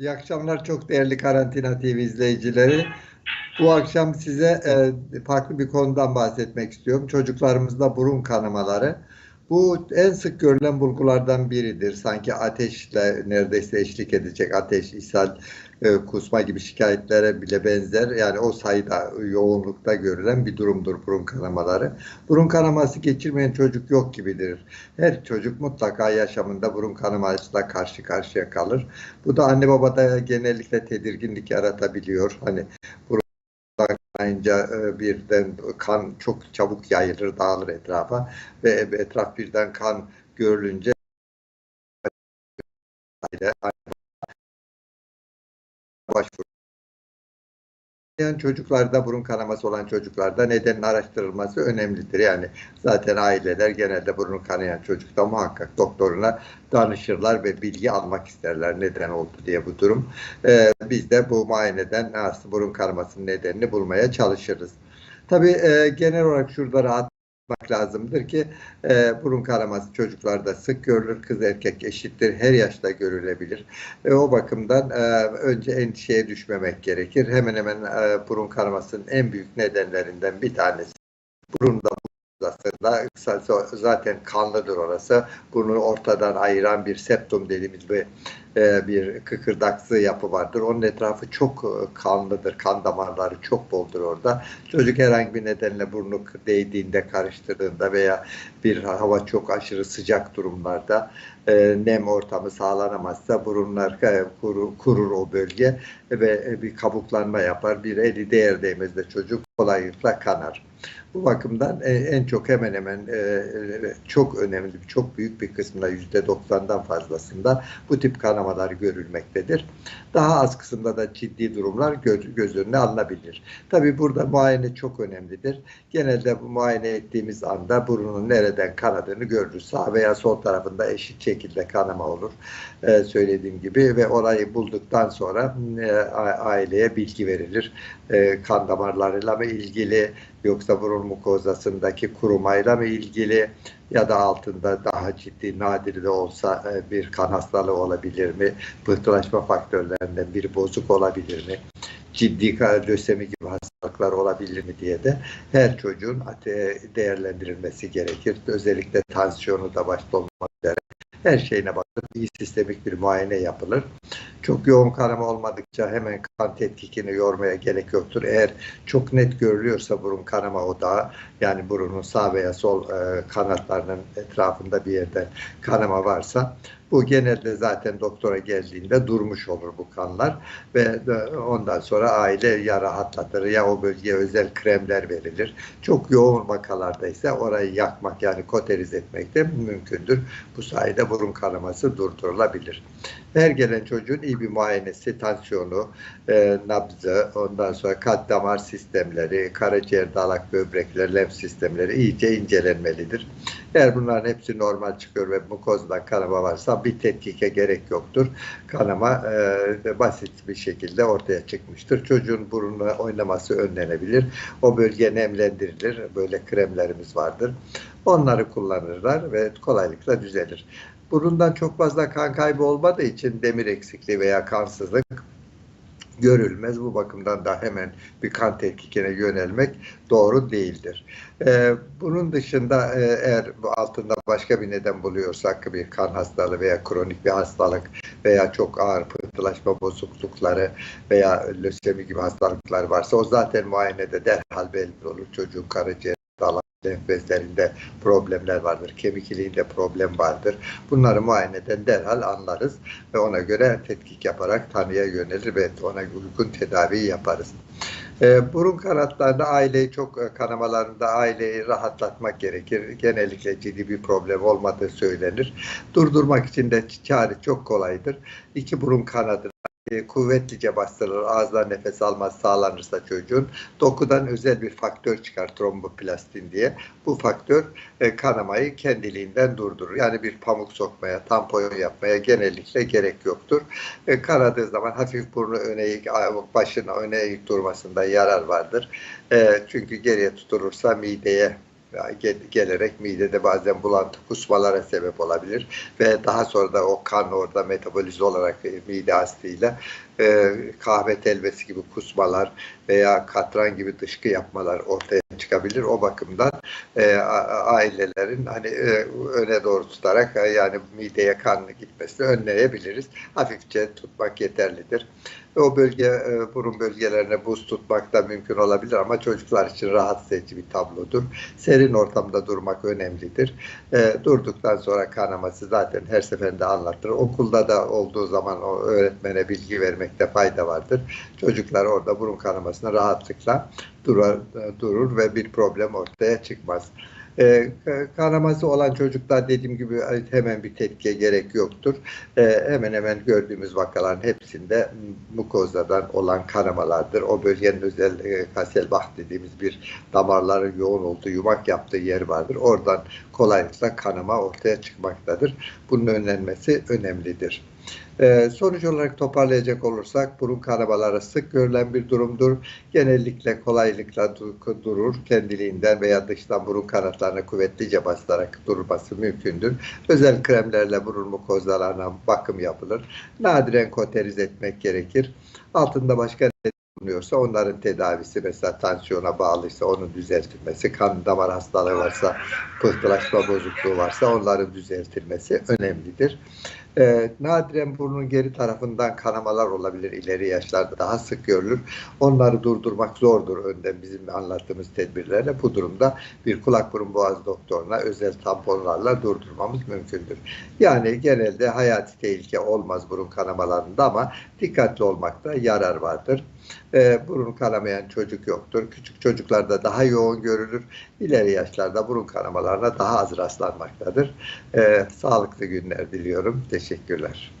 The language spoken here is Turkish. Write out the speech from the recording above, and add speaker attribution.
Speaker 1: İyi akşamlar çok değerli Karantina TV izleyicileri. Bu akşam size e, farklı bir konudan bahsetmek istiyorum. Çocuklarımızda burun kanamaları. Bu en sık görülen bulgulardan biridir. Sanki ateşle neredeyse eşlik edecek ateş, ishal, e, kusma gibi şikayetlere bile benzer. Yani o sayıda, yoğunlukta görülen bir durumdur burun kanamaları. Burun kanaması geçirmeyen çocuk yok gibidir. Her çocuk mutlaka yaşamında burun kanamasıyla karşı karşıya kalır. Bu da anne babada genellikle tedirginlik yaratabiliyor. Hani burun kanayınca e, birden kan çok çabuk yayılır, dağılır etrafa ve etraf birden kan görülünce başvuru. Yani çocuklarda burun kanaması olan çocuklarda nedenin araştırılması önemlidir. Yani zaten aileler genelde burun kanayan çocukta muhakkak doktoruna danışırlar ve bilgi almak isterler neden oldu diye bu durum. Ee, biz de bu muayeneden nasıl burun kanamasının nedenini bulmaya çalışırız. Tabii e, genel olarak şurada rahat lazımdır ki e, burun kanaması çocuklarda sık görülür. Kız erkek eşittir. Her yaşta görülebilir. E, o bakımdan e, önce endişeye düşmemek gerekir. Hemen hemen e, burun kanamasının en büyük nedenlerinden bir tanesi burunda aslında zaten kanlıdır orası. Bunu ortadan ayıran bir septum dediğimiz bir e, bir kıkırdaksı yapı vardır. Onun etrafı çok e, kanlıdır. Kan damarları çok boldur orada. Çocuk herhangi bir nedenle burnu değdiğinde, karıştırdığında veya bir hava çok aşırı sıcak durumlarda e, nem ortamı sağlanamazsa burunlar kurur, kurur o bölge ve bir kabuklanma yapar. Bir eli değer çocuk kolaylıkla kanar. Bu bakımdan en çok hemen hemen çok önemli, çok büyük bir kısmında yüzde doksandan fazlasında bu tip kanamalar görülmektedir. Daha az kısımda da ciddi durumlar göz, göz önüne alınabilir. Tabii burada muayene çok önemlidir. Genelde bu muayene ettiğimiz anda burnunun nereden kanadığını görürüz. Sağ veya sol tarafında eşit şekilde kanama olur. Söylediğim gibi ve orayı bulduktan sonra e, aileye bilgi verilir. E, kan damarlarıyla mı ilgili yoksa burun mukozasındaki kurumayla mı ilgili ya da altında daha ciddi nadir de olsa e, bir kan hastalığı olabilir mi? Pıhtılaşma faktörlerinden biri bozuk olabilir mi? Ciddi lösemi gibi hastalıklar olabilir mi diye de her çocuğun değerlendirilmesi gerekir. Özellikle tansiyonu da başta olmak üzere her şeyine bakıp iyi sistemik bir muayene yapılır. Çok yoğun kanama olmadıkça hemen kan tetkikini yormaya gerek yoktur. Eğer çok net görülüyorsa burun kanama odağı yani burunun sağ veya sol e, kanatlarının etrafında bir yerden kanama varsa bu genelde zaten doktora geldiğinde durmuş olur bu kanlar ve ondan sonra aile ya rahatlatır ya o bölgeye özel kremler verilir. Çok yoğun vakalarda ise orayı yakmak yani koteriz etmek de mümkündür. Bu sayede burun kanaması durdurulabilir. Her gelen çocuğun iyi bir muayenesi, tansiyonu, e, nabzı, ondan sonra kalp damar sistemleri, karaciğer, dalak, böbrekler, lenf sistemleri iyice incelenmelidir. Eğer bunların hepsi normal çıkıyor ve mukozdan kanama varsa bir tetkike gerek yoktur. Kanama e, basit bir şekilde ortaya çıkmıştır. Çocuğun burunla oynaması önlenebilir. O bölge nemlendirilir. Böyle kremlerimiz vardır. Onları kullanırlar ve kolaylıkla düzelir. Burundan çok fazla kan kaybı olmadığı için demir eksikliği veya kansızlık görülmez. Bu bakımdan da hemen bir kan tetkikine yönelmek doğru değildir. Ee, bunun dışında e, eğer altında başka bir neden buluyorsak bir kan hastalığı veya kronik bir hastalık veya çok ağır pıhtılaşma bozuklukları veya lösemi gibi hastalıklar varsa o zaten muayenede derhal belli olur. Çocuğun karaciğer lenf bezlerinde problemler vardır, kemik iliğinde problem vardır. Bunları muayeneden derhal anlarız ve ona göre tetkik yaparak tanıya yönelir ve ona uygun tedaviyi yaparız. E, burun kanatlarında aileyi çok e, kanamalarında aileyi rahatlatmak gerekir. Genellikle ciddi bir problem olmadığı söylenir. Durdurmak için de çare çok kolaydır. İki burun kanadı e, kuvvetlice bastırılır. Ağızdan nefes almaz sağlanırsa çocuğun dokudan özel bir faktör çıkar tromboplastin diye. Bu faktör e, kanamayı kendiliğinden durdurur. Yani bir pamuk sokmaya, tampon yapmaya genellikle gerek yoktur. E, kanadığı zaman hafif burnu öne eğik, başına öne eğik durmasında yarar vardır. E, çünkü geriye tutulursa mideye gelerek midede bazen bulantı kusmalara sebep olabilir. Ve daha sonra da o kan orada metabolize olarak e, mide astıyla e, kahve telvesi gibi kusmalar veya katran gibi dışkı yapmalar ortaya çıkabilir. O bakımdan e, ailelerin hani e, öne doğru tutarak e, yani mideye kan gitmesini önleyebiliriz. Hafifçe tutmak yeterlidir. O bölge e, burun bölgelerine buz tutmak da mümkün olabilir ama çocuklar için rahatsız edici bir tablodur. Serin ortamda durmak önemlidir. E, durduktan sonra kanaması zaten her seferinde anlatır. Okulda da olduğu zaman o öğretmene bilgi vermekte fayda vardır. Çocuklar orada burun kanamasına rahatlıkla durar, durur ve bir problem ortaya çıkmaz. E, kanaması olan çocuklar dediğim gibi hemen bir tetkiye gerek yoktur. E, hemen hemen gördüğümüz vakaların hepsinde mukozadan olan kanamalardır. O bölgenin özel e, Kasselbach dediğimiz bir damarların yoğun olduğu, yumak yaptığı yer vardır. Oradan kolaylıkla kanama ortaya çıkmaktadır. Bunun önlenmesi önemlidir. Ee, sonuç olarak toparlayacak olursak burun kanamaları sık görülen bir durumdur. Genellikle kolaylıkla du- durur. Kendiliğinden veya dıştan burun kanatlarına kuvvetlice basılarak durması mümkündür. Özel kremlerle burun mukozlarına bakım yapılır. Nadiren koteriz etmek gerekir. Altında başka bulunuyorsa onların tedavisi mesela tansiyona bağlıysa onun düzeltilmesi, kan damar hastalığı varsa, pıhtılaşma bozukluğu varsa onların düzeltilmesi önemlidir. Ee, nadiren burnun geri tarafından kanamalar olabilir ileri yaşlarda daha sık görülür. Onları durdurmak zordur önden bizim anlattığımız tedbirlerle. Bu durumda bir kulak burun boğaz doktoruna özel tamponlarla durdurmamız mümkündür. Yani genelde hayati tehlike olmaz burun kanamalarında ama dikkatli olmakta yarar vardır. Ee, burun kanamayan çocuk yoktur. Küçük çocuklarda daha yoğun görülür. İleri yaşlarda burun kanamalarına daha az rastlanmaktadır. Ee, sağlıklı günler diliyorum. Teşekkürler.